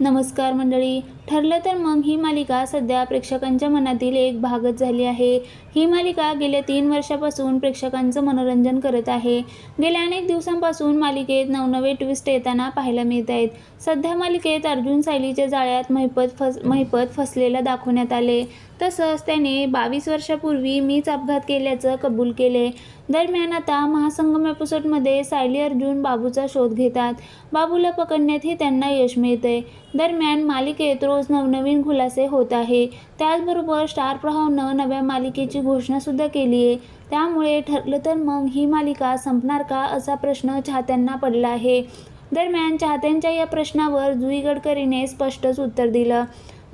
नमस्कार मंडळी. ठरलं तर मग ही मालिका सध्या प्रेक्षकांच्या मनातील एक भागच झाली आहे. ही मालिका गेल्या तीन वर्षापासून प्रेक्षकांचं मनोरंजन करत आहे. गेल्या अनेक दिवसांपासून मालिकेत नवनवे ट्विस्ट येताना पाहायला मिळत आहेत. सध्या मालिकेत अर्जुन सायलीच्या जाळ्यात महिपत फस महिपत फसलेला दाखवण्यात आले. तसंच त्याने बावीस वर्षापूर्वी मीच अपघात केल्याचं कबूल केले दरम्यान आता महासंगम एपिसोडमध्ये सायली अर्जुन बाबूचा शोध घेतात. बाबूला पकडण्यातही त्यांना यश मिळते दरम्यान मालिकेत रोज नवनवीन खुलासे होत आहे. त्याचबरोबर स्टार प्रभावनं नव्या मालिकेची घोषणासुद्धा केली आहे. त्यामुळे ठरलं तर मग ही मालिका संपणार का असा प्रश्न चाहत्यांना पडला आहे. दरम्यान चाहत्यांच्या या प्रश्नावर जुई गडकरीने स्पष्टच उत्तर दिलं.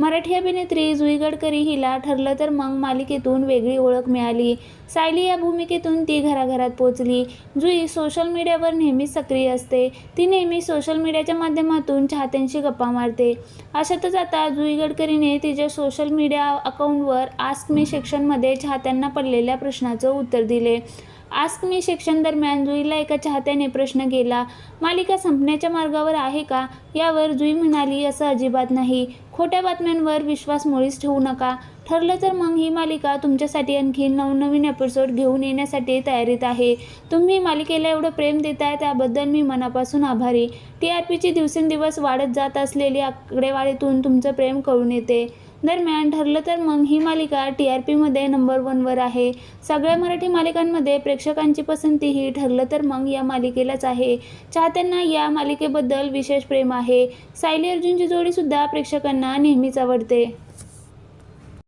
मराठी अभिनेत्री जुई गडकरी हिला ठरलं तर मग मालिकेतून वेगळी ओळख मिळाली. सायली या भूमिकेतून ती घराघरात पोचली. जुई सोशल मीडियावर नेहमीच सक्रिय असते. ती नेहमी सोशल मीडियाच्या माध्यमातून चाहत्यांशी गप्पा मारते. अशातच आता जुई गडकरीने तिच्या सोशल मीडिया अकाउंटवर आस्क मी सेक्शनमध्ये चाहत्यांना पडलेल्या प्रश्नाचं उत्तर दिले. आस्क मी सेक्शन दरम्यान जुईला एका चाहत्याने प्रश्न केला मालिका संपण्याच्या मार्गावर आहे का? यावर जुई म्हणाली असं अजिबात नाही. खोट्या बातम्यांवर विश्वास मुळीच ठेवू नका. ठरलं तर मग ही मालिका तुमच्यासाठी आणखी नवनवीन एपिसोड घेऊन येण्यासाठी तयारीत आहे. तुम्ही मालिकेला एवढं प्रेम देताय त्याबद्दल मी मनापासून आभारी. टी आर पीची दिवसेंदिवस वाढत जात असलेली आकडेवारीतून तुमचं प्रेम कळून येते. दरम्यान ठरलं तर मग ही मालिका टी आर पीमध्ये नंबर वनवर आहे. सगळ्या मराठी मालिकांमध्ये प्रेक्षकांची पसंती ही ठरलं तर मग या मालिकेलाच आहे. चाहत्यांना या मालिकेबद्दल विशेष प्रेम आहे. सायली अर्जुनची जोडीसुद्धा प्रेक्षकांना नेहमीच आवडते.